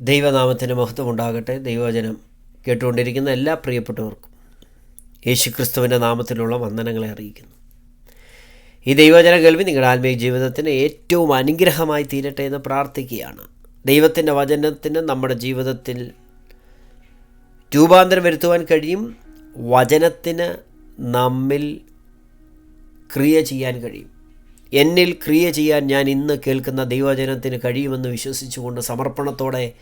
ദൈവനാമത്തിന് മഹത്വം ഉണ്ടാകട്ടെ ദൈവവചനം കേട്ടുകൊണ്ടിരിക്കുന്ന എല്ലാ പ്രിയപ്പെട്ടവർക്കും യേശുക്രിസ്തുവിന്റെ നാമത്തിലുള്ള വന്ദനങ്ങളെ അറിയിക്കുന്നു. ഈ ദൈവവചന കേൾവി നിങ്ങളുടെ ആത്മീയ ജീവിതത്തിന് ഏറ്റവും അനുഗ്രഹമായി തീരട്ടെ എന്ന് പ്രാർത്ഥിക്കുകയാണ്. ദൈവത്തിന്റെ വചനത്തിന് നമ്മുടെ ജീവിതത്തിൽ രൂപാന്തരം വരുത്തുവാൻ കഴിയും. വചനത്തിന് നമ്മിൽ ക്രിയ ചെയ്യാൻ കഴിയും. എന്നിൽ ക്രിയ ചെയ്യാൻ ഞാൻ ഇന്ന് കേൾക്കുന്ന ദൈവജനത്തിന് കഴിയുമെന്ന് വിശ്വസിച്ചുകൊണ്ട് സമർപ്പണത്തോടെ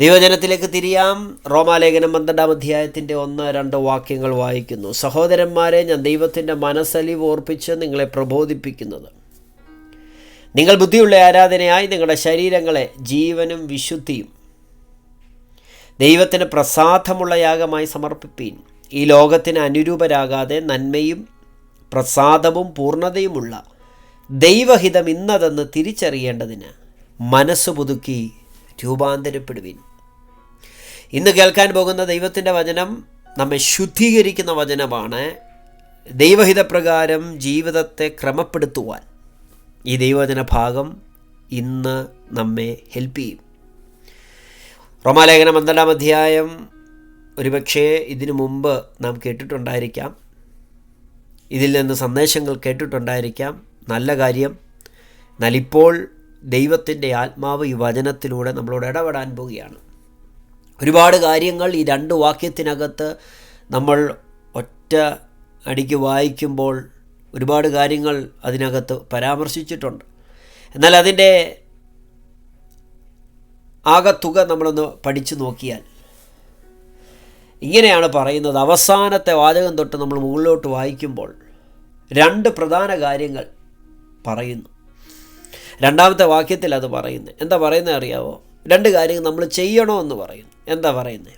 ദൈവജനത്തിലേക്ക് തിരിയാം. റോമാലേഖനം പന്ത്രണ്ടാം അധ്യായത്തിന്റെ ഒന്ന് രണ്ട് വാക്യങ്ങൾ വായിക്കുന്നു. സഹോദരന്മാരെ ഞാൻ ദൈവത്തിന്റെ മനസ്സലിവ് ഓർപ്പിച്ച് നിങ്ങളെ പ്രബോധിപ്പിക്കുന്നത്. നിങ്ങൾ ബുദ്ധിയുള്ള ആരാധനയായി നിങ്ങളുടെ ശരീരങ്ങളെ ജീവനും വിശുദ്ധിയും ദൈവത്തിന് പ്രസാദമുള്ള യാഗമായി സമർപ്പിപ്പീൻ. ഈ ലോകത്തിന് അനുരൂപരാകാതെ നന്മയും പ്രസാദവും പൂർണതയുമുള്ള ദൈവഹിതം ഇന്നതെന്ന് തിരിച്ചറിയേണ്ടതിന് മനസ്സ് പുതുക്കി രൂപാന്തരപ്പെടുവിൻ. ഇന്ന് കേൾക്കാൻ പോകുന്ന ദൈവത്തിന്റെ വചനം നമ്മെ ശുദ്ധീകരിക്കുന്ന വചനമാണ്. ദൈവഹിതപ്രകാരം ജീവിതത്തെ ക്രമപ്പെടുത്തുവാൻ. ഈ ദൈവവചന ഭാഗം ഇന്ന് നമ്മെ ഹെൽപ്പ് ചെയ്യും. റോമാലേഖനം പന്ത്രണ്ടാം അധ്യായം ഒരുപക്ഷേ ഇതിനു മുമ്പ് നാം കേട്ടിട്ടുണ്ടായിരിക്കാം. ഇതിൽ നിന്ന് സന്ദേശങ്ങൾ കേട്ടിട്ടുണ്ടായിരിക്കാം. നല്ല കാര്യം. എന്നാൽ ഇപ്പോൾ ദൈവത്തിന്റെ ആത്മാവ് ഈ വചനത്തിലൂടെ നമ്മളോട് ഇടപെടാൻ പോവുകയാണ്. ഒരുപാട് കാര്യങ്ങൾ ഈ രണ്ട് വാക്യത്തിനകത്ത് നമ്മൾ ഒറ്റ അടിക്ക് വായിക്കുമ്പോൾ ഒരുപാട് കാര്യങ്ങൾ അതിനകത്ത് പരാമർശിച്ചിട്ടുണ്ട്. എന്നാൽ അതിന്റെ ആകത്തുക നമ്മളൊന്ന് പഠിച്ചു നോക്കിയാൽ ഇങ്ങനെയാണ് പറയുന്നത്. അവസാനത്തെ വാചകം തൊട്ട് നമ്മൾ മുകളിലോട്ട് വായിക്കുമ്പോൾ രണ്ട് പ്രധാന കാര്യങ്ങൾ പറയുന്നു. രണ്ടാമത്തെ വാക്യത്തിൽ അത് പറയുന്നു. എന്താ പറയുന്നത് അറിയാവോ? രണ്ട് കാര്യങ്ങൾ നമ്മൾ ചെയ്യണമെന്ന് പറയുന്നു. എന്താ പറയുന്നത്?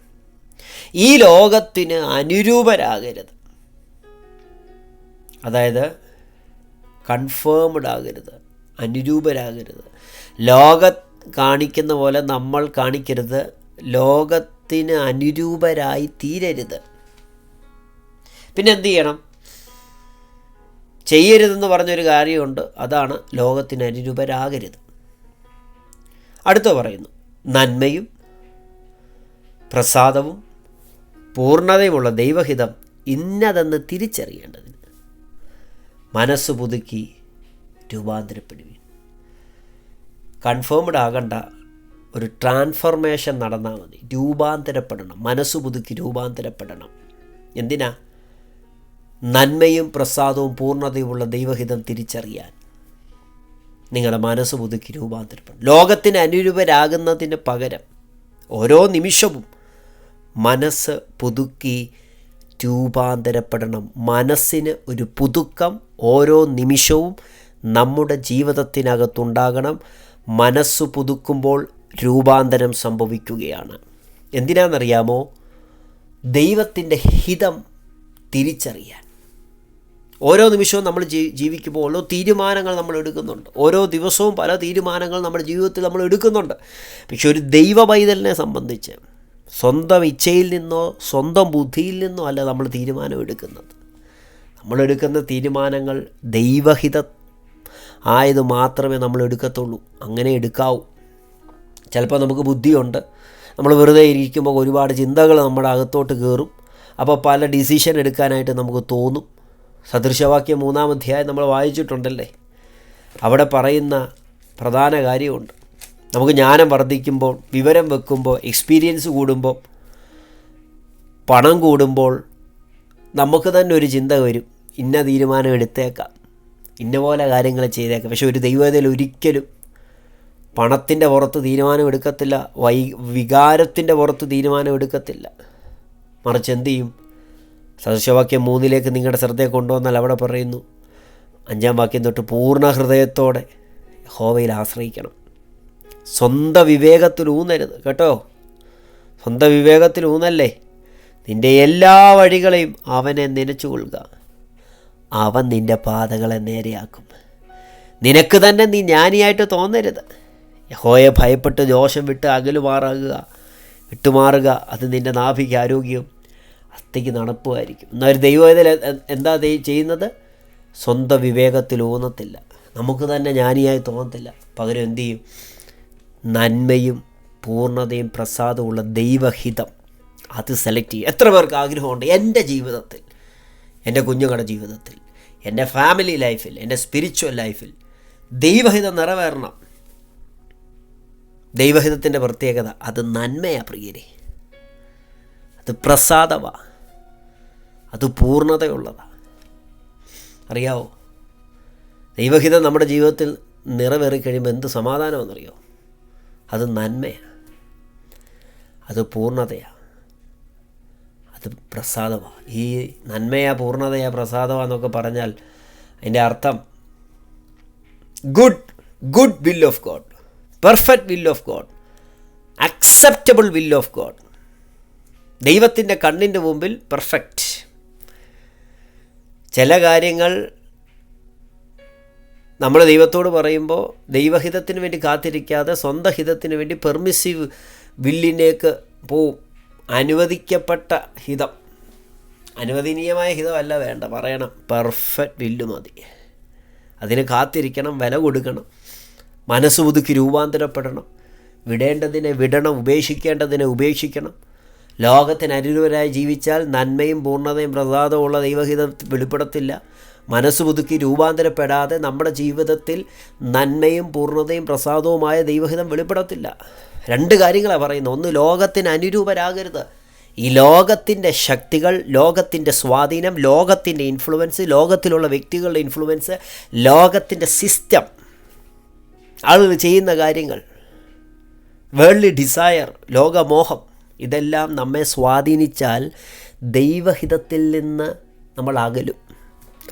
ഈ ലോകത്തിന് അനുരൂപരാകരുത്. അതായത് കൺഫേംഡ് ആകരുത്. അനുരൂപരാകരുത്. ലോക കാണിക്കുന്ന പോലെ നമ്മൾ കാണിക്കരുത്. ലോകത്തിന് അനുരൂപരായി തീരരുത്. പിന്നെ എന്ത് ചെയ്യണം? ചെയ്യരുതെന്ന് പറഞ്ഞൊരു കാര്യമുണ്ട്. അതാണ് ലോകത്തിന് അനുരൂപരാകരുത് അടുത്ത പറയുന്നു. നന്മയും പ്രസാദവും പൂർണതയുമുള്ള ദൈവഹിതം ഇന്നതെന്ന് തിരിച്ചറിയേണ്ടതിന് മനസ്സ് പുതുക്കി രൂപാന്തരപ്പെടുവീൻ. കൺഫേംഡ് ആകണ്ട ഒരു ട്രാൻസ്ഫർമേഷൻ നടന്നാൽ മതി. രൂപാന്തരപ്പെടണം. മനസ്സ് പുതുക്കി രൂപാന്തരപ്പെടണം. എന്തിനാ? നന്മയും പ്രസാദവും പൂർണതയുമുള്ള ദൈവഹിതം തിരിച്ചറിയാൻ നിങ്ങളുടെ മനസ്സ് പുതുക്കി രൂപാന്തരപ്പെടും. ലോകത്തിന് അനുരൂപരാകുന്നതിന് പകരം ഓരോ നിമിഷവും മനസ്സ് പുതുക്കി രൂപാന്തരപ്പെടണം. മനസ്സിന് ഒരു പുതുക്കം ഓരോ നിമിഷവും നമ്മുടെ ജീവിതത്തിനകത്തുണ്ടാകണം. മനസ്സ് പുതുക്കുമ്പോൾ രൂപാന്തരം സംഭവിക്കുകയാണ്. എന്തിനാണെന്നറിയാമോ? ദൈവത്തിന്റെ ഹിതം തിരിച്ചറിയാൻ. ഓരോ നിമിഷവും നമ്മൾ ജീ ജീവിക്കുമ്പോൾ ഓരോ തീരുമാനങ്ങൾ നമ്മൾ എടുക്കുന്നുണ്ട്. ഓരോ ദിവസവും പല തീരുമാനങ്ങൾ നമ്മുടെ ജീവിതത്തിൽ നമ്മൾ എടുക്കുന്നുണ്ട്. പക്ഷെ ഒരു ദൈവ പൈതലിനെ സംബന്ധിച്ച് സ്വന്തം ഇച്ഛയിൽ നിന്നോ സ്വന്തം ബുദ്ധിയിൽ നിന്നോ അല്ല നമ്മൾ തീരുമാനം എടുക്കുന്നത്. നമ്മളെടുക്കുന്ന തീരുമാനങ്ങൾ ദൈവഹിത ആയത് മാത്രമേ നമ്മൾ എടുക്കത്തുള്ളൂ. അങ്ങനെ എടുക്കാവൂ. ചിലപ്പോൾ നമുക്ക് ബുദ്ധിയുണ്ട്. നമ്മൾ വെറുതെ ഇരിക്കുമ്പോൾ ഒരുപാട് ചിന്തകൾ നമ്മുടെ അകത്തോട്ട് കയറും. അപ്പോൾ പല ഡിസിഷൻ എടുക്കാനായിട്ട് നമുക്ക് തോന്നും. സദൃശവാക്യം മൂന്നാം അധ്യായം നമ്മൾ വായിച്ചിട്ടുണ്ടല്ലേ? അവിടെ പറയുന്ന പ്രധാന കാര്യമുണ്ട്. നമുക്ക് ജ്ഞാനം വർദ്ധിക്കുമ്പോൾ വിവരം വെക്കുമ്പോൾ എക്സ്പീരിയൻസ് കൂടുമ്പോൾ പണം കൂടുമ്പോൾ നമുക്ക് തന്നെ ഒരു ചിന്ത വരും. ഇന്ന തീരുമാനം എടുത്തേക്കാം. ഇന്ന പോലെ കാര്യങ്ങൾ ചെയ്തേക്കാം. പക്ഷെ ഒരു ദൈവത്തിൽ ഒരിക്കലും പണത്തിന്റെ പുറത്ത് തീരുമാനം എടുക്കത്തില്ല. വൈ വികാരത്തിന്റെ പുറത്ത് തീരുമാനം എടുക്കത്തില്ല. മറിച്ച് എന്ത് ചെയ്യും? സദൃശവാക്യം മൂന്നിലേക്ക് നിങ്ങളുടെ ശ്രദ്ധയെ കൊണ്ടുവന്നാൽ അവിടെ പറയുന്നു അഞ്ചാം വാക്യം തൊട്ട് പൂർണ ഹൃദയത്തോടെ ഹോവയിൽ ആശ്രയിക്കണം. സ്വന്തം വിവേകത്തിൽ ഊന്നരുത്. കേട്ടോ? സ്വന്തം വിവേകത്തിൽ ഊന്നല്ലേ? നിന്റെ എല്ലാ വഴികളെയും അവനെ നനച്ചു കൊള്ളുക അവൻ നിന്റെ പാതകളെ നേരെയാക്കും. നിനക്ക് തന്നെ നീ ജ്ഞാനിയായിട്ട് തോന്നരുത്. യഹോയെ ഭയപ്പെട്ട് ദോഷം വിട്ട് അകലുമാറാകുക വിട്ടുമാറുക അത് നിന്റെ നാഭിക്ക് ആരോഗ്യവും അസ്ഥയ്ക്ക് നടപ്പുമായിരിക്കും. എന്നാൽ ഒരു ഇതിൽ എന്താ ചെയ്യുന്നത്? സ്വന്തം വിവേകത്തിൽ ഊന്നത്തില്ല. നമുക്ക് തന്നെ ജ്ഞാനിയായി തോന്നത്തില്ല. പകരം എന്തു ചെയ്യും? നന്മയും പൂർണതയും പ്രസാദമുള്ള ദൈവഹിതം അത് സെലക്ട് ചെയ്യും. എത്ര പേർക്ക് ആഗ്രഹമുണ്ട്? എന്റെ ജീവിതത്തിൽ എന്റെ കുഞ്ഞുങ്ങളുടെ ജീവിതത്തിൽ എന്റെ ഫാമിലി ലൈഫിൽ എന്റെ സ്പിരിച്വൽ ലൈഫിൽ ദൈവഹിതം നിറവേറണം. ദൈവഹിതത്തിന്റെ പ്രത്യേകത അത് നന്മയാണ് പ്രിയരെ. അത് പ്രസാദമാണ് അത് പൂർണതയുള്ളതാണ് അറിയാവോ? ദൈവഹിതം നമ്മുടെ ജീവിതത്തിൽ നിറവേറി കഴിയുമ്പോൾ എന്ത് സമാധാനമെന്നറിയോ അത് നന്മയാണ് അത് പൂർണതയാണ് അത് പ്രസാദമാണ് ഈ നന്മയാ പൂർണതയാ പ്രസാദമാണെന്നൊക്കെ പറഞ്ഞാൽ അതിന്റെ അർത്ഥം good good will of God. Perfect will of God. Acceptable will of God. ദൈവത്തിന്റെ കണ്ണിന്റെ മുമ്പിൽ പെർഫെക്റ്റ് ചില കാര്യങ്ങൾ നമ്മൾ ദൈവത്തോട് പറയുമ്പോൾ ദൈവഹിതത്തിന് വേണ്ടി കാത്തിരിക്കാതെ സ്വന്തം ഹിതത്തിന് വേണ്ടി പെർമിസീവ് വില്ലിനേക്ക് പോവും. അനുവദിക്കപ്പെട്ട ഹിതം. അനുവദനീയമായ ഹിതമല്ല വേണ്ട. പറയണം പെർഫെക്റ്റ് വില്ല് മതി. അതിന് കാത്തിരിക്കണം വില കൊടുക്കണം. മനസ്സ് പുതുക്കി രൂപാന്തരപ്പെടണം. വിടേണ്ടതിനെ വിടണം ഉപേക്ഷിക്കേണ്ടതിനെ ഉപേക്ഷിക്കണം. ലോകത്തിന് അനുരൂപരായി ജീവിച്ചാൽ നന്മയും പൂർണതയും പ്രസാദമുള്ള ദൈവഹിതം വെളിപ്പെടത്തില്ല. മനസ്സ് പുതുക്കി രൂപാന്തരപ്പെടാതെ നമ്മുടെ ജീവിതത്തിൽ നന്മയും പൂർണതയും പ്രസാദവുമായ ദൈവഹിതം വെളിപ്പെടത്തില്ല. രണ്ട് കാര്യങ്ങളാണ് പറയുന്നത്. ഒന്ന് ലോകത്തിന് അനുരൂപരാകരുത്. ഈ ലോകത്തിന്റെ ശക്തികൾ ലോകത്തിന്റെ സ്വാധീനം ലോകത്തിന്റെ ഇൻഫ്ലുവൻസ് ലോകത്തിലുള്ള വ്യക്തികളുടെ ഇൻഫ്ലുവൻസ് ലോകത്തിന്റെ സിസ്റ്റം ആളുകൾ ചെയ്യുന്ന കാര്യങ്ങൾ. വേൾഡ്ലി ഡിസയർ ലോകമോഹം. ഇതെല്ലാം നമ്മെ സ്വാധീനിച്ചാൽ ദൈവഹിതത്തിൽ നിന്ന് നമ്മൾ അകലും.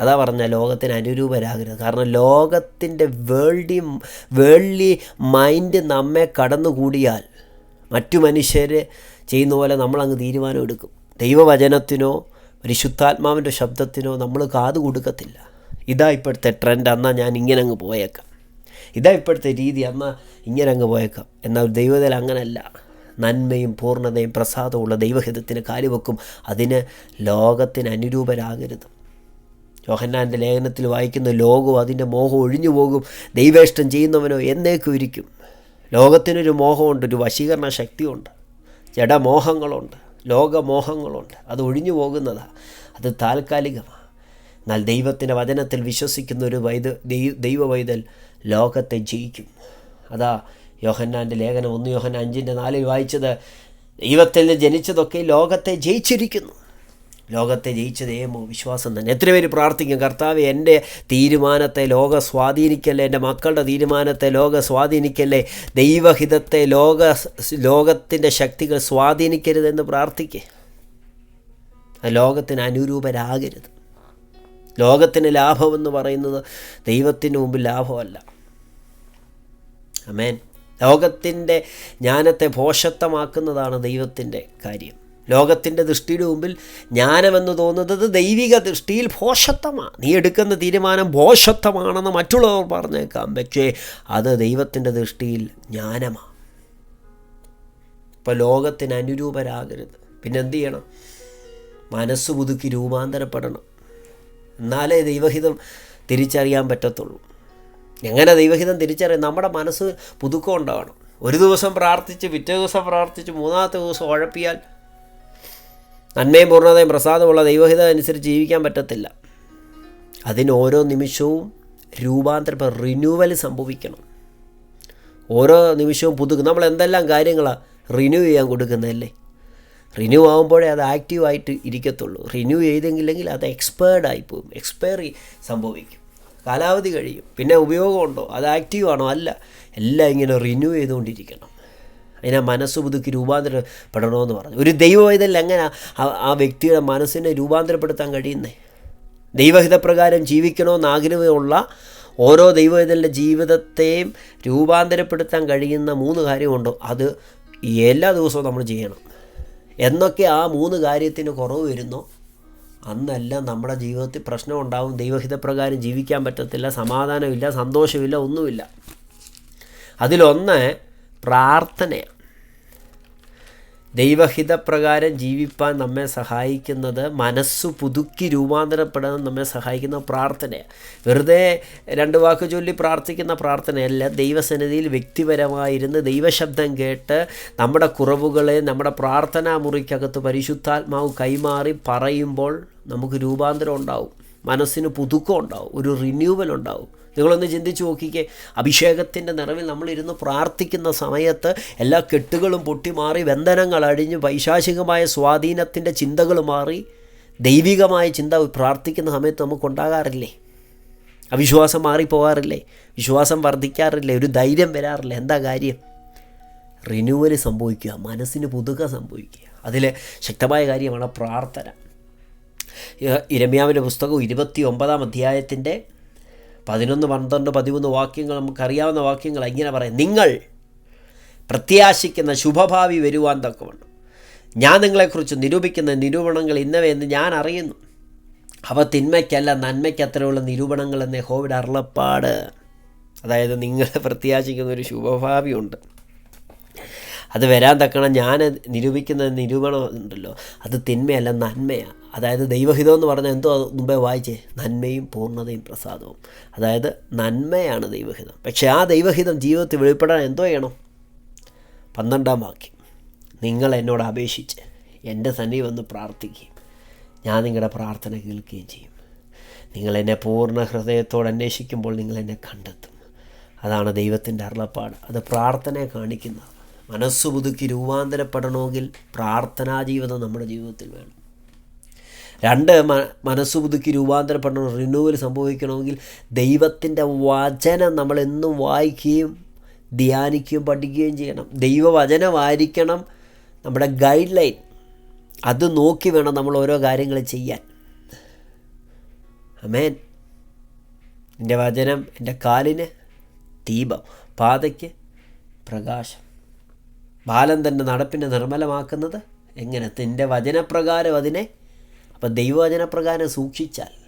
അതാ പറഞ്ഞ ലോകത്തിന് അനുരൂപരാകരുത്. കാരണം ലോകത്തിന്റെ വേൾഡി വേൾഡി മൈൻഡ് നമ്മെ കടന്നുകൂടിയാൽ മറ്റു മനുഷ്യർ ചെയ്യുന്ന പോലെ നമ്മളങ്ങ് തീരുമാനം എടുക്കും. ദൈവവചനത്തിനോ പരിശുദ്ധാത്മാവിന്റെ ശബ്ദത്തിനോ നമ്മൾ കാത് കൊടുക്കത്തില്ല. ഇതാ ഇപ്പോഴത്തെ ട്രെൻഡ്. എന്നാൽ ഞാൻ ഇങ്ങനെ അങ്ങ് പോയേക്കാം. ഇതാ ഇപ്പോഴത്തെ രീതി. എന്നാൽ ഇങ്ങനെ അങ്ങ് പോയേക്കാം. എന്നാൽ ദൈവത്തിൽ അങ്ങനല്ല. നന്മയും പൂർണതയും പ്രസാദമുള്ള ദൈവഹിതത്തിന് കാലുവെക്കും. അതിന് ലോകത്തിന് അനുരൂപരാകരുത്. യോഹന്നാന്റെ ലേഖനത്തിൽ വായിക്കുന്ന ലോകവും അതിന്റെ മോഹം ഒഴിഞ്ഞു പോകും. ദൈവേഷ്ടം ചെയ്യുന്നവനോ എന്നേക്കും ഇരിക്കും. ലോകത്തിനൊരു മോഹമുണ്ട് ഒരു വശീകരണ ശക്തിയുണ്ട്. ജഡമോഹങ്ങളുണ്ട് ലോകമോഹങ്ങളുണ്ട്. അത് ഒഴിഞ്ഞു പോകുന്നതാണ് അത് താൽക്കാലികമാണ് എന്നാൽ ദൈവത്തിന്റെ വചനത്തിൽ വിശ്വസിക്കുന്ന ഒരു വൈദ ദൈവ വൈതൽ ലോകത്തെ ജയിക്കും. അതാ യോഹന്നാന്റെ ലേഖനം ഒന്ന് യോഹൻ അഞ്ചിന്റെ നാലിൽ വായിച്ചത് ദൈവത്തിൽ നിന്ന് ജനിച്ചതൊക്കെ ലോകത്തെ ജയിച്ചിരിക്കുന്നു. ലോകത്തെ ജയിച്ചത് ഏമോ വിശ്വാസം തന്നെ. എത്ര പേര് പ്രാർത്ഥിക്കും കർത്താവ് എന്റെ തീരുമാനത്തെ ലോക സ്വാധീനിക്കല്ലേ? എന്റെ മക്കളുടെ തീരുമാനത്തെ ലോക സ്വാധീനിക്കല്ലേ? ദൈവഹിതത്തെ ലോക ലോകത്തിന്റെ ശക്തികൾ സ്വാധീനിക്കരുതെന്ന് പ്രാർത്ഥിക്കേ. ലോകത്തിന് അനുരൂപരാകരുത്. ലോകത്തിന് ലാഭമെന്ന് പറയുന്നത് ദൈവത്തിന് മുമ്പിൽ ലാഭമല്ല. അമേൻ ലോകത്തിന്റെ ജ്ഞാനത്തെ പോഷത്തമാക്കുന്നതാണ് ദൈവത്തിന്റെ കാര്യം. ലോകത്തിന്റെ ദൃഷ്ടിയുടെ മുമ്പിൽ ജ്ഞാനമെന്ന് തോന്നുന്നത് ദൈവിക ദൃഷ്ടിയിൽ ഭോഷത്വമാണ് നീ എടുക്കുന്ന തീരുമാനം ഭോഷത്വമാണെന്ന് മറ്റുള്ളവർ പറഞ്ഞേക്കാം. പക്ഷേ അത് ദൈവത്തിന്റെ ദൃഷ്ടിയിൽ ജ്ഞാനമാണ് ഇപ്പോൾ ലോകത്തിന് അനുരൂപരാകരുത്. പിന്നെ എന്ത് ചെയ്യണം? മനസ്സ് പുതുക്കി രൂപാന്തരപ്പെടണം. എന്നാലേ ദൈവഹിതം തിരിച്ചറിയാൻ പറ്റത്തുള്ളൂ. എങ്ങനെ ദൈവഹിതം തിരിച്ചറിയാം? നമ്മുടെ മനസ്സ് പുതുക്കം ഒരു ദിവസം പ്രാർത്ഥിച്ച് പിറ്റേ ദിവസം പ്രാർത്ഥിച്ച് മൂന്നാമത്തെ ദിവസം ഉഴപ്പിയാൽ നന്മയും പൂർണതയും പ്രസാദമുള്ള ദൈവഹിതം അനുസരിച്ച് ജീവിക്കാൻ പറ്റത്തില്ല. അതിന് ഓരോ നിമിഷവും രൂപാന്തര റിന്യൂവൽ സംഭവിക്കണം. ഓരോ നിമിഷവും പുതുക്കും നമ്മൾ എന്തെല്ലാം കാര്യങ്ങളാണ് റിന്യൂ ചെയ്യാൻ കൊടുക്കുന്നതല്ലേ? റിന്യൂ ആകുമ്പോഴേ അത് ആക്റ്റീവായിട്ട് ഇരിക്കത്തുള്ളൂ. റിന്യൂ ചെയ്തെങ്കിലെങ്കിൽ അത് എക്സ്പയർഡ് പോകും. എക്സ്പയറി സംഭവിക്കും. കാലാവധി കഴിയും. പിന്നെ ഉപയോഗമുണ്ടോ? അത് ആക്റ്റീവ് ആണോ? അല്ല. എല്ലാം ഇങ്ങനെ റിന്യൂ ചെയ്തുകൊണ്ടിരിക്കണം. അതിനെ മനസ്സ് പുതുക്കി രൂപാന്തരപ്പെടണമെന്ന് പറഞ്ഞു. ഒരു ദൈവവൈതൽ എങ്ങനെ ആ വ്യക്തിയുടെ മനസ്സിനെ രൂപാന്തരപ്പെടുത്താൻ കഴിയുന്നേ? ദൈവഹിതപ്രകാരം ജീവിക്കണമെന്ന് ആഗ്രഹമുള്ള ഓരോ ദൈവവേദലിന്റെ ജീവിതത്തെയും രൂപാന്തരപ്പെടുത്താൻ കഴിയുന്ന മൂന്ന് കാര്യമുണ്ടോ. അത് എല്ലാ ദിവസവും നമ്മൾ ചെയ്യണം. എന്നൊക്കെ ആ മൂന്ന് കാര്യത്തിന് കുറവ് വരുന്നോ. അന്നെല്ലാം നമ്മുടെ ജീവിതത്തിൽ പ്രശ്നം ഉണ്ടാവും ദൈവഹിതപ്രകാരം ജീവിക്കാൻ പറ്റത്തില്ല സമാധാനമില്ല സന്തോഷമില്ല ഒന്നുമില്ല. അതിലൊന്ന് പ്രാർത്ഥനയാണ്. ദൈവഹിതപ്രകാരം ജീവിപ്പാൻ നമ്മെ സഹായിക്കുന്നത് മനസ്സ് പുതുക്കി രൂപാന്തരപ്പെടാൻ നമ്മെ സഹായിക്കുന്ന പ്രാർത്ഥനയാണ്. വെറുതെ രണ്ട് വാക്ക് ചൊല്ലി പ്രാർത്ഥിക്കുന്ന പ്രാർത്ഥനയല്ല. ദൈവസന്നിധിയിൽ വ്യക്തിപരമായിരുന്ന് ദൈവശബ്ദം കേട്ട് നമ്മുടെ കുറവുകളെ നമ്മുടെ പ്രാർത്ഥനാ മുറിക്കകത്ത് പരിശുദ്ധാത്മാവ് കൈമാറി പറയുമ്പോൾ നമുക്ക് രൂപാന്തരം ഉണ്ടാവും. മനസ്സിന് പുതുക്കം ഉണ്ടാവും. ഒരു റിന്യൂവൽ ഉണ്ടാവും. നിങ്ങളൊന്ന് ചിന്തിച്ച് നോക്കിക്കേ. അഭിഷേകത്തിന്റെ നിറവിൽ നമ്മളിരുന്ന് പ്രാർത്ഥിക്കുന്ന സമയത്ത് എല്ലാ കെട്ടുകളും പൊട്ടിമാറി വന്ദനങ്ങൾ അഴിഞ്ഞ് പൈശാചികമായ സ്വാധീനത്തിന്റെ ചിന്തകൾ മാറി ദൈവികമായ ചിന്ത പ്രാർത്ഥിക്കുന്ന സമയത്ത് നമുക്കുണ്ടാകാറില്ലേ അവിശ്വാസം മാറിപ്പോകാറില്ലേ? വിശ്വാസം വർദ്ധിക്കാറില്ലേ? ഒരു ധൈര്യം വരാറില്ല? എന്താ കാര്യം? റിന്യൂവൽ സംഭവിക്കുക. മനസ്സിന് പുതുക സംഭവിക്കുക. അതിൽ ശക്തമായ കാര്യമാണ് പ്രാർത്ഥന. ഇരമ്യാവിന്റെ പുസ്തകം ഇരുപത്തി ഒമ്പതാം അധ്യായത്തിന്റെ പതിനൊന്ന് പന്ത്രണ്ട് പതിമൂന്ന് വാക്യങ്ങൾ നമുക്കറിയാവുന്ന വാക്യങ്ങൾ ഇങ്ങനെ പറയാം. നിങ്ങൾ പ്രത്യാശിക്കുന്ന ശുഭഭാവി വരുവാൻ തക്കവണ്ണം. ഞാൻ നിങ്ങളെക്കുറിച്ച് നിരൂപിക്കുന്ന നിരൂപണങ്ങൾ ഇന്നവയെന്ന് ഞാൻ അറിയുന്നു. അവ തിന്മയ്ക്കല്ല നന്മയ്ക്ക് അത്രയുള്ള നിരൂപണങ്ങൾ എന്ന ഹോവിഡ് അരുളപ്പാട്. അതായത് നിങ്ങൾ പ്രത്യാശിക്കുന്ന ഒരു ശുഭഭാവിയുണ്ട് അത് വരാൻ തക്കണം ഞാൻ നിരൂപിക്കുന്ന നിരൂപണം ഉണ്ടല്ലോ. അത് തിന്മയല്ല നന്മയാണ് അതായത് ദൈവഹിതം എന്ന് പറഞ്ഞാൽ എന്തോ മുമ്പേ വായിച്ചേ നന്മയും പൂർണതയും പ്രസാദവും. അതായത് നന്മയാണ് ദൈവഹിതം. പക്ഷേ ആ ദൈവഹിതം ജീവിതത്തിൽ വെളിപ്പെടാൻ എന്തോ ചെയ്യണം? പന്ത്രണ്ടാം വാക്യം. നിങ്ങൾ എന്നോട് അപേക്ഷിച്ച് എന്റെ സന്നി വന്ന് പ്രാർത്ഥിക്കുകയും ഞാൻ നിങ്ങളുടെ പ്രാർത്ഥന കേൾക്കുകയും ചെയ്യും. നിങ്ങൾ എന്നെ പൂർണ ഹൃദയത്തോട് അന്വേഷിക്കുമ്പോൾ നിങ്ങൾ എന്നെ കണ്ടെത്തും. അതാണ് ദൈവത്തിന്റെ അരുളപ്പാട്. അത് പ്രാർത്ഥനയെ കാണിക്കുന്നത് മനസ്സ് പുതുക്കി രൂപാന്തരപ്പെടണമെങ്കിൽ പ്രാർത്ഥനാ ജീവിതം നമ്മുടെ ജീവിതത്തിൽ വേണം. രണ്ട് മനസ്സ് പുതുക്കി രൂപാന്തരപ്പെടണം റിന്യൂവൽ സംഭവിക്കണമെങ്കിൽ ദൈവത്തിന്റെ വചനം നമ്മളെന്നും വായിക്കുകയും ധ്യാനിക്കുകയും പഠിക്കുകയും ചെയ്യണം. ദൈവവചനമായിരിക്കണം നമ്മുടെ ഗൈഡ് ലൈൻ അത് നോക്കി വേണം നമ്മൾ ഓരോ കാര്യങ്ങൾ ചെയ്യാൻ. അമേൻ എന്റെ വചനം എന്റെ കാലിന് ദീപം പാതയ്ക്ക് പ്രകാശം. ബാലൻ തന്റെ നടപ്പിനെ നിർമ്മലമാക്കുന്നത് എങ്ങനെ? തന്റെ വചനപ്രകാരം അതിനെ അപ്പം ദൈവവചനപ്രകാരം സൂക്ഷിച്ചാൽ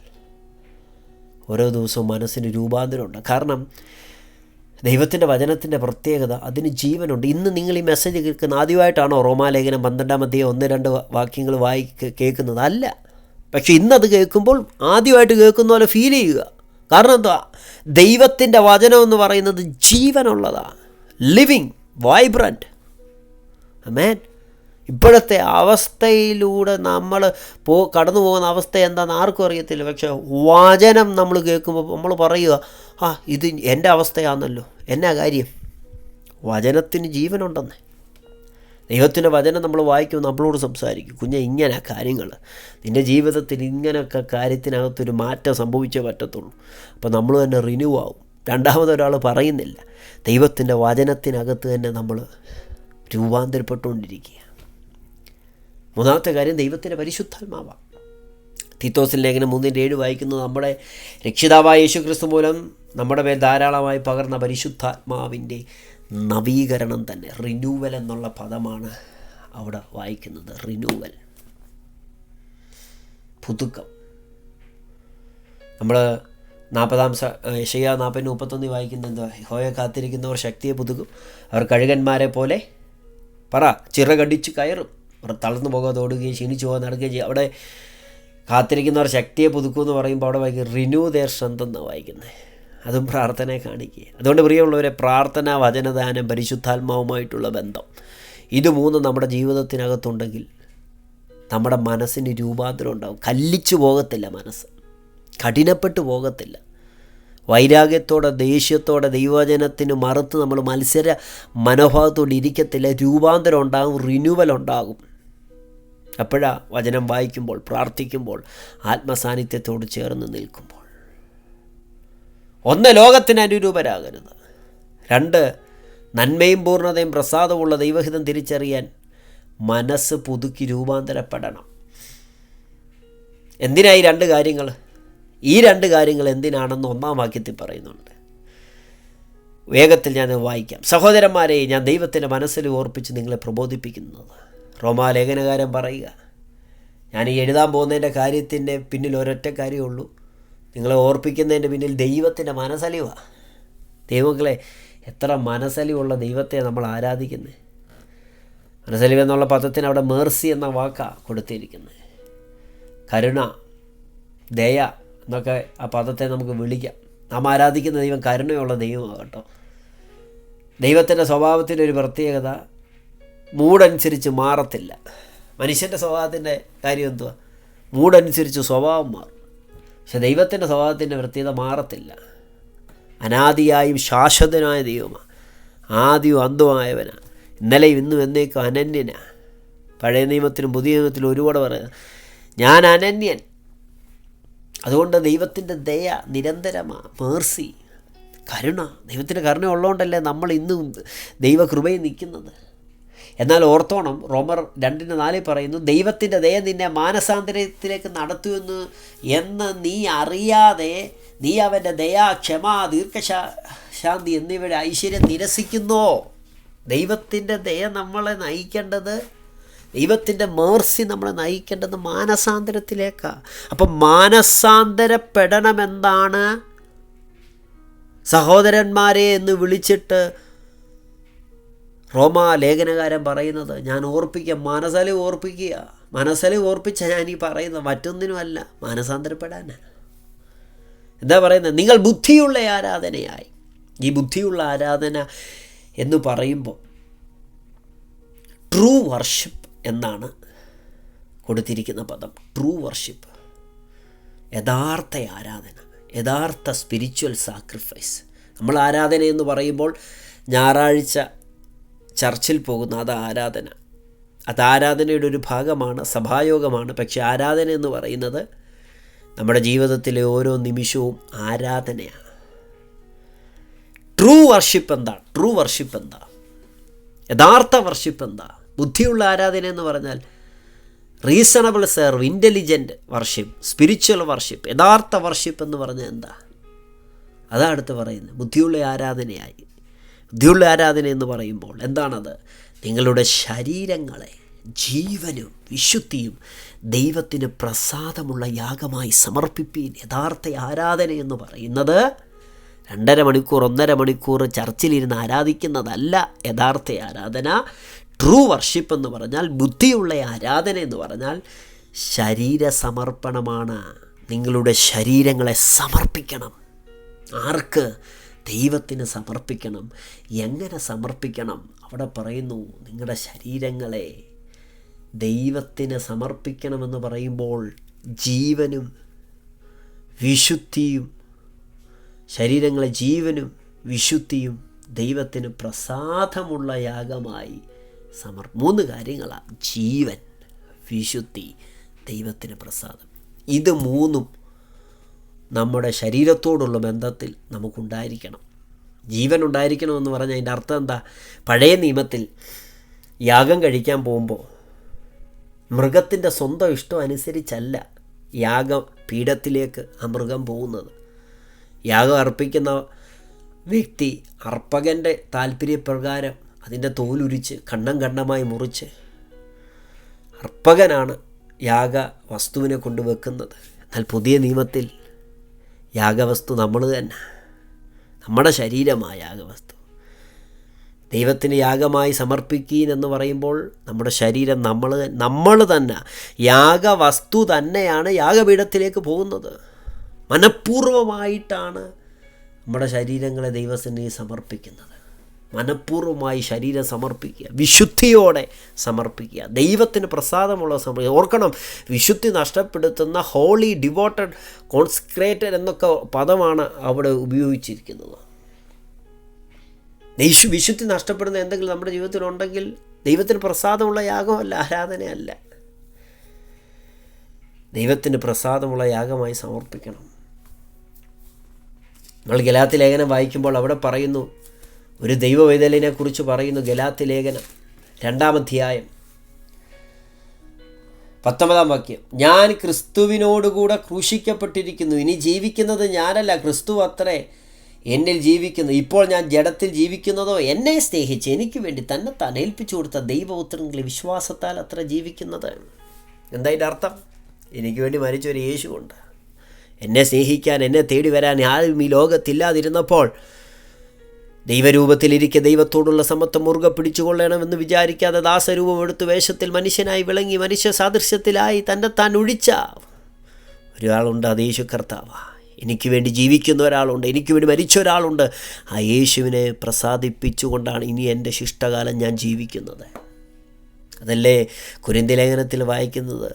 ഓരോ ദിവസവും മനസ്സിന് രൂപാന്തരമുണ്ട്. കാരണം ദൈവത്തിന്റെ വചനത്തിന്റെ പ്രത്യേകത അതിന് ജീവനുണ്ട്. ഇന്ന് നിങ്ങൾ ഈ മെസ്സേജ് കേൾക്കുന്ന ആദ്യമായിട്ടാണോ റോമാലേഖനം പന്ത്രണ്ടാം അധ്യായം ഒന്ന് രണ്ട് വാക്യങ്ങൾ വായി കേൾക്കുന്നത്? അല്ല. പക്ഷേ ഇന്നത് കേൾക്കുമ്പോൾ ആദ്യമായിട്ട് കേൾക്കുന്ന പോലെ ഫീൽ ചെയ്യുക. കാരണം എന്താ? ദൈവത്തിന്റെ വചനം എന്ന് പറയുന്നത് ജീവനുള്ളതാണ്. ലിവിങ് വൈബ്രന്റ് അമേൻ ഇപ്പോഴത്തെ അവസ്ഥയിലൂടെ നമ്മൾ പോ കടന്നു പോകുന്ന അവസ്ഥ എന്താണെന്ന് ആർക്കും അറിയത്തില്ല. പക്ഷെ വചനം നമ്മൾ കേൾക്കുമ്പോൾ നമ്മൾ പറയുക ആ ഇത് എന്റെ അവസ്ഥയാണല്ലോ. എന്നാ കാര്യം? വചനത്തിന് ജീവനുണ്ടെന്ന്. ദൈവത്തിന്റെ വചനം നമ്മൾ വായിക്കും നമ്മളോട് സംസാരിക്കും. കുഞ്ഞ ഇങ്ങനെ കാര്യങ്ങൾ. നിന്റെ ജീവിതത്തിൽ ഇങ്ങനെയൊക്കെ കാര്യത്തിനകത്തൊരു മാറ്റം സംഭവിച്ചേ പറ്റത്തുള്ളൂ. അപ്പോൾ നമ്മൾ തന്നെ റിന്യൂ ആവും. രണ്ടാമതൊരാൾ പറയുന്നില്ല. ദൈവത്തിന്റെ വചനത്തിനകത്ത് തന്നെ നമ്മൾ രൂപാന്തരപ്പെട്ടുകൊണ്ടിരിക്കുക മൂന്നാമത്തെ കാര്യം ദൈവത്തിന്റെ പരിശുദ്ധാത്മാവാണ്. തീത്തോസിൽ ലേഖനം മൂന്നിന്റെ ഏഴ് വായിക്കുന്നത് നമ്മുടെ രക്ഷിതാവായ യേശു ക്രിസ്തു മൂലം നമ്മുടെ മേൽ ധാരാളമായി പകർന്ന പരിശുദ്ധാത്മാവിന്റെ നവീകരണം തന്നെ റിന്യൂവൽ എന്നുള്ള പദമാണ് അവിടെ വായിക്കുന്നത്. റിന്യൂവൽ പുതുക്കം. നമ്മൾ നാൽപ്പതാം യശയ നാൽപ്പതിന് വായിക്കുന്ന വായിക്കുന്നത് എന്താ? ഹോയെ കാത്തിരിക്കുന്നവർ ശക്തിയെ പുതുക്കും. അവർ കഴുകന്മാരെ പോലെ പറ ചിറകടിച്ച് കയറും. തളർന്നു പോകാതെ ഓടുകയും ക്ഷീണിച്ചു പോകാൻ നടക്കുകയും ചെയ്യും അവിടെ കാത്തിരിക്കുന്നവർ ശക്തിയെ പുതുക്കുമെന്ന് പറയുമ്പോൾ അവിടെ വായിക്കും റിന്യൂ ദേർ സ്ട്രെങ്ത് എന്ന് വായിക്കുന്നത് അതും പ്രാർത്ഥനയെ കാണിക്കുക അതുകൊണ്ട് പ്രിയമുള്ളവരെ പ്രാർത്ഥന വചനദാനം പരിശുദ്ധാത്മാവുമായിട്ടുള്ള ബന്ധം. ഇത് മൂന്നും നമ്മുടെ ജീവിതത്തിനകത്തുണ്ടെങ്കിൽ നമ്മുടെ മനസ്സിന് രൂപാന്തരം ഉണ്ടാവും. കല്ലിച്ചു പോകത്തില്ല മനസ്സ്. കഠിനപ്പെട്ടു പോകത്തില്ല. വൈരാഗ്യത്തോടെ ദേഷ്യത്തോടെ ദൈവവചനത്തിന് മറുത്ത് നമ്മൾ മത്സര മനോഭാവത്തോടെ ഇരിക്കത്തില്ല. രൂപാന്തരം ഉണ്ടാകും റിന്യൂവൽ ഉണ്ടാകും. അപ്പോഴാ വചനം വായിക്കുമ്പോൾ പ്രാർത്ഥിക്കുമ്പോൾ ആത്മസാന്നിധ്യത്തോട് ചേർന്ന് നിൽക്കുമ്പോൾ. ഒന്ന് ലോകത്തിന് അനുരൂപരാകരുത്. രണ്ട് നന്മയും പൂർണതയും പ്രസാദമുള്ള ദൈവഹിതം തിരിച്ചറിയാൻ മനസ്സ് പുതുക്കി രൂപാന്തരപ്പെടണം. എന്തിനായി രണ്ട് കാര്യങ്ങൾ? ഈ രണ്ട് കാര്യങ്ങൾ എന്തിനാണെന്ന് ഒന്നാം വാക്യത്തിൽ പറയുന്നുണ്ട്. വേഗത്തിൽ ഞാൻ വായിക്കാം. സഹോദരന്മാരെ ഞാൻ ദൈവത്തിന്റെ മനസ്സിൽ ഓർപ്പിച്ച് നിങ്ങളെ പ്രബോധിപ്പിക്കുന്നത് റോമാലേഖനകാരൻ പറയുക ഞാൻ ഈ എഴുതാൻ പോകുന്നതിന്റെ കാര്യത്തിന്റെ പിന്നിൽ ഒരൊറ്റ കാര്യമുള്ളൂ. നിങ്ങളെ ഓർപ്പിക്കുന്നതിന്റെ പിന്നിൽ ദൈവത്തിന്റെ മനസ്സലിവാണ് ദൈവങ്ങളെ എത്ര മനസ്സലിവുള്ള ദൈവത്തെ നമ്മൾ ആരാധിക്കുന്നത് മനസ്സലിവ് എന്നുള്ള പദത്തിന് അവിടെ മേഴ്സി എന്ന വാക്കാണ് കൊടുത്തിരിക്കുന്നത്. കരുണ ദയ എന്നൊക്കെ ആ പദത്തെ നമുക്ക് വിളിക്കാം. നാം ആരാധിക്കുന്ന ദൈവം കരുണയുള്ള ദൈവമാണ് ദൈവത്തിന്റെ സ്വഭാവത്തിന്റെ ഒരു പ്രത്യേകത മൂടനുസരിച്ച് മാറത്തില്ല. മനുഷ്യന്റെ സ്വഭാവത്തിന്റെ കാര്യം എന്തുവാ? മൂടനുസരിച്ച് സ്വഭാവം മാറും. പക്ഷെ ദൈവത്തിന്റെ സ്വഭാവത്തിന്റെ പ്രത്യേകത മാറത്തില്ല. അനാദിയായും ശാശ്വതനായ ദൈവമാണ് ആദ്യവും അന്തമായവനാണ് ഇന്നലെയും ഇന്നും എന്നേക്കും അനന്യനാ. പഴയ നിയമത്തിലും പുതിയ നിയമത്തിലും ഒരുപാട് പറയുന്നത് ഞാൻ അനന്യൻ. അതുകൊണ്ട് ദൈവത്തിന്റെ ദയ നിരന്തരമാണ് മേർസി. കരുണ. ദൈവത്തിന്റെ കരുണ ഉള്ളതുകൊണ്ടല്ലേ നമ്മൾ ഇന്നും ദൈവകൃപയിൽ നിൽക്കുന്നത്? എന്നാൽ ഓർത്തോണം റോമർ രണ്ടിന് നാലിൽ പറയുന്നു ദൈവത്തിന്റെ ദയ നിന്നെ മാനസാന്തരത്തിലേക്ക് നടത്തുമെന്ന് എന്ന് നീ അറിയാതെ നീ അവന്റെ ദയ ക്ഷമ ദീർഘശാ ശാന്തി എന്നിവയുടെ ഐശ്വര്യം നിരസിക്കുന്നോ. ദൈവത്തിന്റെ ദയ നമ്മളെ നയിക്കേണ്ടത് ദൈവത്തിന്റെ മേർസി നമ്മളെ നയിക്കേണ്ടത് മാനസാന്തരത്തിലേക്കാണ് അപ്പം മാനസാന്തരപ്പെടണമെന്താണ് സഹോദരന്മാരെ എന്ന് വിളിച്ചിട്ട് റോമ ലേഖനകാരൻ പറയുന്നത് ഞാൻ ഓർപ്പിക്കുക മനസ്സലി ഓർപ്പിക്കുക. മനസ്സലി ഓർപ്പിച്ച ഞാൻ ഈ പറയുന്നത് മറ്റൊന്നിനുമല്ല മാനസാന്തരപ്പെടാനാണ് എന്താ പറയുന്നത്? നിങ്ങൾ ബുദ്ധിയുള്ള ആരാധനയായി. ഈ ബുദ്ധിയുള്ള ആരാധന എന്ന് പറയുമ്പോൾ ട്രൂ വർഷിപ്പ് എന്നാണ് കൊടുത്തിരിക്കുന്ന പദം. ട്രൂ വർഷിപ്പ് യഥാർത്ഥ ആരാധന യഥാർത്ഥ സ്പിരിച്വൽ സാക്രിഫൈസ് നമ്മൾ ആരാധന എന്ന് പറയുമ്പോൾ ഞായറാഴ്ച ചർച്ചിൽ പോകുന്ന അത് ആരാധന. അത് ആരാധനയുടെ ഒരു ഭാഗമാണ് സഭായോഗമാണ്. പക്ഷെ ആരാധന എന്ന് പറയുന്നത് നമ്മുടെ ജീവിതത്തിലെ ഓരോ നിമിഷവും ആരാധനയാണ്. ട്രൂ വർഷിപ്പ് എന്താ? ട്രൂ വർഷിപ്പ് എന്താ? യഥാർത്ഥ വർഷിപ്പ് എന്താ? ബുദ്ധിയുള്ള ആരാധന എന്ന് പറഞ്ഞാൽ reasonable serve intelligent worship spiritual worship യഥാർത്ഥ വർഷിപ്പ് എന്ന് പറഞ്ഞാൽ എന്താ? അതാണ് അടുത്ത് പറയുന്നത്. ബുദ്ധിയുള്ള ആരാധനയായി. ബുദ്ധിയുള്ള ആരാധന എന്ന് പറയുമ്പോൾ എന്താണത്? നിങ്ങളുടെ ശരീരങ്ങളെ ജീവനും വിശുദ്ധിയും ദൈവത്തിന് പ്രസാദമുള്ള യാഗമായി സമർപ്പിപ്പീൻ. യഥാർത്ഥ ആരാധന എന്ന് പറയുന്നത് രണ്ടര മണിക്കൂർ ഒന്നര മണിക്കൂർ ചർച്ചിലിരുന്ന് ആരാധിക്കുന്നതല്ല യഥാർത്ഥ ആരാധന. ട്രൂ വർഷിപ്പ് എന്ന് പറഞ്ഞാൽ ബുദ്ധിയുള്ള ആരാധന എന്ന് പറഞ്ഞാൽ ശരീര സമർപ്പണമാണ് നിങ്ങളുടെ ശരീരങ്ങളെ സമർപ്പിക്കണം. ആർക്ക്? ദൈവത്തിന് സമർപ്പിക്കണം. എങ്ങനെ സമർപ്പിക്കണം? അവിടെ പറയുന്നു നിങ്ങളുടെ ശരീരങ്ങളെ ദൈവത്തിന് സമർപ്പിക്കണമെന്ന് പറയുമ്പോൾ ജീവനും വിശുദ്ധിയും ശരീരങ്ങളെ ജീവനും വിശുദ്ധിയും ദൈവത്തിന് പ്രസാദമുള്ള യാഗമായി സമർ മൂന്ന് കാര്യങ്ങളാണ് ജീവൻ വിശുദ്ധി ദൈവത്തിന് പ്രസാദം. ഇത് മൂന്നും നമ്മുടെ ശരീരത്തോടുള്ള ബന്ധത്തിൽ നമുക്കുണ്ടായിരിക്കണം. ജീവൻ ഉണ്ടായിരിക്കണമെന്ന് പറഞ്ഞാൽ അതിന്റെ അർത്ഥം എന്താ? പഴയ നിയമത്തിൽ യാഗം കഴിക്കാൻ പോകുമ്പോൾ മൃഗത്തിന്റെ സ്വന്തം ഇഷ്ടം അനുസരിച്ചല്ല യാഗം പീഠത്തിലേക്ക് ആ മൃഗം പോകുന്നത്. യാഗം അർപ്പിക്കുന്ന വ്യക്തി അർപ്പകന്റെ താല്പര്യപ്രകാരം അതിന്റെ തോലുരിച്ച് കണ്ണം കണ്ണമായി മുറിച്ച് അർപ്പകനാണ് യാഗ വസ്തുവിനെ കൊണ്ടുവെക്കുന്നത്. എന്നാൽ പുതിയ നിയമത്തിൽ യാഗവസ്തു നമ്മൾ തന്നെ. നമ്മുടെ ശരീരമായ യാഗവസ്തു. ദൈവത്തിന് യാഗമായി സമർപ്പിക്കീൻ എന്ന് പറയുമ്പോൾ നമ്മുടെ ശരീരം നമ്മൾ നമ്മൾ തന്നെ യാഗവസ്തു തന്നെയാണ് യാഗപീഠത്തിലേക്ക് പോകുന്നത്. മനഃപൂർവമായിട്ടാണ് നമ്മുടെ ശരീരങ്ങളെ ദൈവത്തിന് സമർപ്പിക്കുന്നത്. മനഃപൂർവമായി ശരീരം സമർപ്പിക്കുക വിശുദ്ധിയോടെ സമർപ്പിക്കുക ദൈവത്തിന് പ്രസാദമുള്ള സമർപ്പിക്കുക. ഓർക്കണം വിശുദ്ധി നഷ്ടപ്പെടുത്തുന്ന ഹോളി ഡിവോട്ടഡ് കോൺസ്ക്രേറ്റഡ് എന്നൊക്കെ പദമാണ് അവിടെ ഉപയോഗിച്ചിരിക്കുന്നത്. വിശുദ്ധി നഷ്ടപ്പെടുന്ന എന്തെങ്കിലും നമ്മുടെ ജീവിതത്തിലുണ്ടെങ്കിൽ ദൈവത്തിന് പ്രസാദമുള്ള യാഗമല്ല ആരാധനയല്ല. ദൈവത്തിന് പ്രസാദമുള്ള യാഗമായി സമർപ്പിക്കണം. നമ്മൾ ഗലാത്തി ലേഖനം വായിക്കുമ്പോൾ അവിടെ പറയുന്നു ഒരു ദൈവവൈതലിനെ കുറിച്ച് പറയുന്നു ഗലാത്തി ലേഖനം രണ്ടാമധ്യായം പത്തൊമ്പതാം വാക്യം. ഞാൻ ക്രിസ്തുവിനോടുകൂടെ ക്രൂശിക്കപ്പെട്ടിരിക്കുന്നു. ഇനി ജീവിക്കുന്നത് ഞാനല്ല ക്രിസ്തു അത്രേ എന്നിൽ ജീവിക്കുന്നു. ഇപ്പോൾ ഞാൻ ജഡത്തിൽ ജീവിക്കുന്നതോ എന്നെ സ്നേഹിച്ച് എനിക്ക് വേണ്ടി തന്നെ താൻ ഏൽപ്പിച്ചു കൊടുത്ത ദൈവപുത്രങ്ങളിൽ വിശ്വാസത്താൽ അത്ര ജീവിക്കുന്നത്. എന്താ അർത്ഥം? എനിക്ക് വേണ്ടി മരിച്ച ഒരു യേശുവുണ്ട് എന്നെ സ്നേഹിക്കാൻ എന്നെ തേടി വരാൻ ആരും ഈ ലോകത്തില്ലാതിരുന്നപ്പോൾ ദൈവരൂപത്തിലിരിക്കെ ദൈവത്തോടുള്ള സമത്വം മുറുകെ പിടിച്ചുകൊള്ളണമെന്ന് വിചാരിക്കാതെ ദാസരൂപമെടുത്ത് വേഷത്തിൽ മനുഷ്യനായി വിളങ്ങി മനുഷ്യ സാദൃശ്യത്തിലായി താൻ ഒഴിച്ച ഒരാളുണ്ട് അത് യേശു കർത്താവ. എനിക്ക് വേണ്ടി ജീവിക്കുന്ന ഒരാളുണ്ട് എനിക്ക് വേണ്ടി മരിച്ച ഒരാളുണ്ട്. ആ യേശുവിനെ പ്രസാദിപ്പിച്ചുകൊണ്ടാണ് ഇനി എന്റെ ശിഷ്ടകാലം ഞാൻ ജീവിക്കുന്നത്. അതല്ലേ കുരിന്തി ലേഖനത്തിൽ വായിക്കുന്നത്?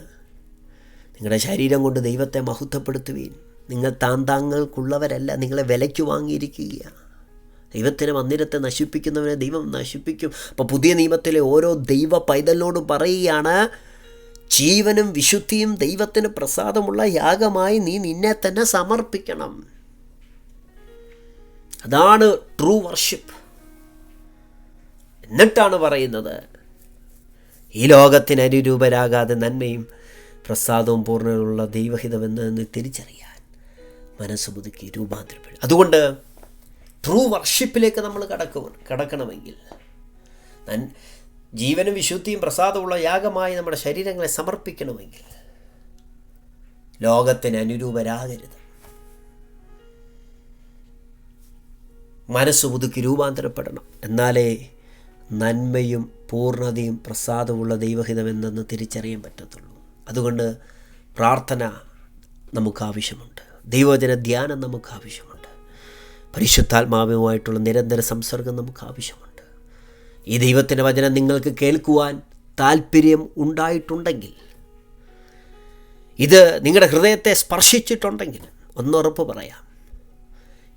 നിങ്ങളുടെ ശരീരം കൊണ്ട് ദൈവത്തെ മഹത്വപ്പെടുത്തുവീൻ. നിങ്ങൾ താന്താങ്ങൾക്കുള്ളവരല്ല നിങ്ങളെ വിലയ്ക്ക് വാങ്ങിയിരിക്കുകയാണ്. ദൈവത്തിന്റെ മന്ദിരത്തെ നശിപ്പിക്കുന്നവനെ ദൈവം നശിപ്പിക്കും. അപ്പോൾ പുതിയ നിയമത്തിലെ ഓരോ ദൈവ പൈതലിനോടും പറയുകയാണ് ജീവനും വിശുദ്ധിയും ദൈവത്തിന് പ്രസാദമുള്ള യാഗമായി നീ നിന്നെ തന്നെ സമർപ്പിക്കണം. അതാണ് ട്രൂ വർഷിപ്പ് എന്നിട്ടാണ് പറയുന്നത് ഈ ലോകത്തിന് അരിരൂപരാകാതെ നന്മയും പ്രസാദവും പൂർണമുള്ള ദൈവഹിതമെന്ന് തിരിച്ചറിയാൻ മനസ്സ് രൂപാന്തരപ്പെടും. അതുകൊണ്ട് ട്രൂ വർഷിപ്പിലേക്ക് നമ്മൾ കടക്കും കടക്കണമെങ്കിൽ. ജീവനും വിശുദ്ധിയും പ്രസാദമുള്ള യാഗമായി നമ്മുടെ ശരീരങ്ങളെ സമർപ്പിക്കണമെങ്കിൽ. ലോകത്തിന് അനുരൂപരാകരുത്. മനസ്സ് പുതുക്കി രൂപാന്തരപ്പെടണം. എന്നാലേ നന്മയും പൂർണതയും പ്രസാദമുള്ള ദൈവഹിതമെന്തെന്ന് തിരിച്ചറിയാൻ പറ്റത്തുള്ളൂ. അതുകൊണ്ട് പ്രാർത്ഥന നമുക്ക് ആവശ്യമുണ്ട് ദൈവജന ധ്യാനം നമുക്ക് ആവശ്യമുണ്ട് പരിശുദ്ധാത്മാവുമായിട്ടുള്ള നിരന്തര സംസർഗം നമുക്ക് ആവശ്യമുണ്ട്. ഈ ദൈവത്തിന്റെ വചനം നിങ്ങൾക്ക് കേൾക്കുവാൻ താല്പര്യം ഉണ്ടായിട്ടുണ്ടെങ്കിൽ ഇത് നിങ്ങളുടെ ഹൃദയത്തെ സ്പർശിച്ചിട്ടുണ്ടെങ്കിൽ ഒന്നുറപ്പ് പറയാം.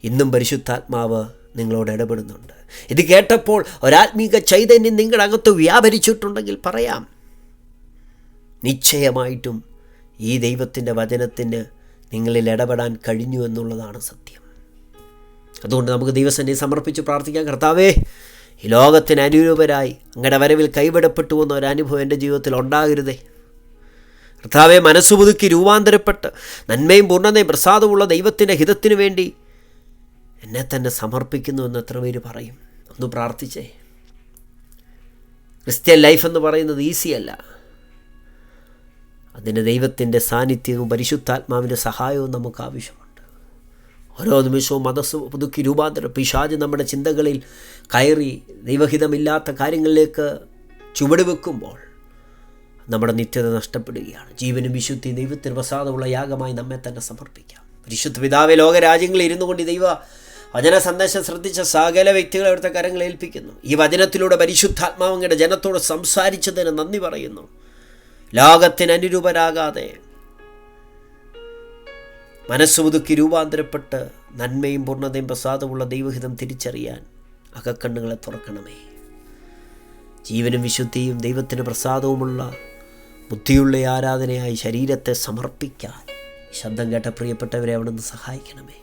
ഇന്നും പരിശുദ്ധാത്മാവ് നിങ്ങളോട് ഇടപെടുന്നുണ്ട്. ഇത് കേട്ടപ്പോൾ ഒരാത്മീക ചൈതന്യം നിങ്ങളുടെ അകത്ത് വ്യാപരിച്ചിട്ടുണ്ടെങ്കിൽ പറയാം. നിശ്ചയമായിട്ടും ഈ ദൈവത്തിന്റെ വചനത്തിന് നിങ്ങളിൽ ഇടപെടാൻ കഴിഞ്ഞു എന്നുള്ളതാണ് സത്യം. അതുകൊണ്ട് നമുക്ക് ദൈവസന്നെ സമർപ്പിച്ച് പ്രാർത്ഥിക്കാം. കർത്താവേ ഈ ലോകത്തിന് അനുരൂപരായി അങ്ങയുടെ വരവിൽ കൈവിടപ്പെട്ടു എന്ന ഒരു അനുഭവം എന്റെ ജീവിതത്തിൽ ഉണ്ടാകരുതേ. കർത്താവെ മനസ്സുപുതുക്കി രൂപാന്തരപ്പെട്ട് നന്മയും പൂർണതയും പ്രസാദമുള്ള ദൈവത്തിന്റെ ഹിതത്തിനു വേണ്ടി എന്നെ തന്നെ സമർപ്പിക്കുന്നു എന്ന് എത്ര പേര് പറയും. ഒന്ന് പ്രാർത്ഥിച്ചേ. ക്രിസ്ത്യൻ ലൈഫ് എന്ന് പറയുന്നത് ഈസിയല്ല അതിന് ദൈവത്തിന്റെ സാന്നിധ്യവും പരിശുദ്ധാത്മാവിന്റെ സഹായവും നമുക്ക് ആവശ്യമുണ്ട് ഓരോ നിമിഷവും മനസ്സ് പുതുക്കി രൂപാന്തരം പിശാജ് നമ്മുടെ ചിന്തകളിൽ കയറി ദൈവഹിതമില്ലാത്ത കാര്യങ്ങളിലേക്ക് ചുവട് വെക്കുമ്പോൾ നമ്മുടെ നിത്യത നഷ്ടപ്പെടുകയാണ്. ജീവനും വിശുദ്ധി ദൈവത്തിന് പ്രസാദമുള്ള യാഗമായി നമ്മെ തന്നെ സമർപ്പിക്കാം. പരിശുദ്ധ പിതാവെ ലോകരാജ്യങ്ങളിൽ ഇരുന്നു കൊണ്ട് ദൈവ വചന സന്ദേശം ശ്രദ്ധിച്ച സകല വ്യക്തികളെ അവിടുത്തെ കരങ്ങൾ ഏൽപ്പിക്കുന്നു. ഈ വചനത്തിലൂടെ പരിശുദ്ധാത്മാവങ്ങളുടെ ജനത്തോട് സംസാരിച്ചതിന് നന്ദി പറയുന്നു. ലോകത്തിന് അനുരൂപരാകാതെ മനസ്സ് പുതുക്കി രൂപാന്തരപ്പെട്ട് നന്മയും പൂർണതയും പ്രസാദമുള്ള ദൈവഹിതം തിരിച്ചറിയാൻ അകക്കണ്ണുകളെ തുറക്കണമേ. ജീവനും വിശുദ്ധിയും ദൈവത്തിന് പ്രസാദവുമുള്ള ബുദ്ധിയുള്ള ആരാധനയായി ശരീരത്തെ സമർപ്പിക്കാൻ ശബ്ദം കേട്ട പ്രിയപ്പെട്ടവരെ അവിടെ നിന്ന് സഹായിക്കണമേ.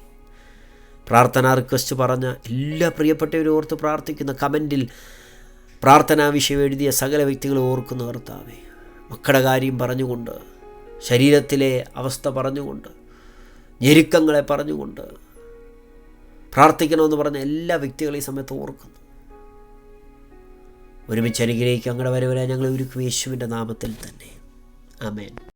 പ്രാർത്ഥന റിക്വസ്റ്റ് പറഞ്ഞ എല്ലാ പ്രിയപ്പെട്ടവരും ഓർത്ത് പ്രാർത്ഥിക്കുന്ന കമന്റിൽ പ്രാർത്ഥനാ വിഷയം എഴുതിയ സകല വ്യക്തികളും ഓർക്കുന്ന കർത്താവേ മക്കളുടെ കാര്യം പറഞ്ഞുകൊണ്ട് ശരീരത്തിലെ അവസ്ഥ പറഞ്ഞുകൊണ്ട് ഞെരുക്കങ്ങളെ പറഞ്ഞുകൊണ്ട് പ്രാർത്ഥിക്കണമെന്ന് പറഞ്ഞ എല്ലാ വ്യക്തികളെയും സമയത്ത് ഓർക്കുന്നു. ഒരുമിച്ച് അനുഗ്രഹിക്കും അങ്ങനെ വരെ വരാൻ ഞങ്ങൾ ഒരുക്കും യേശുവിന്റെ നാമത്തിൽ തന്നെ. ആമേൻ.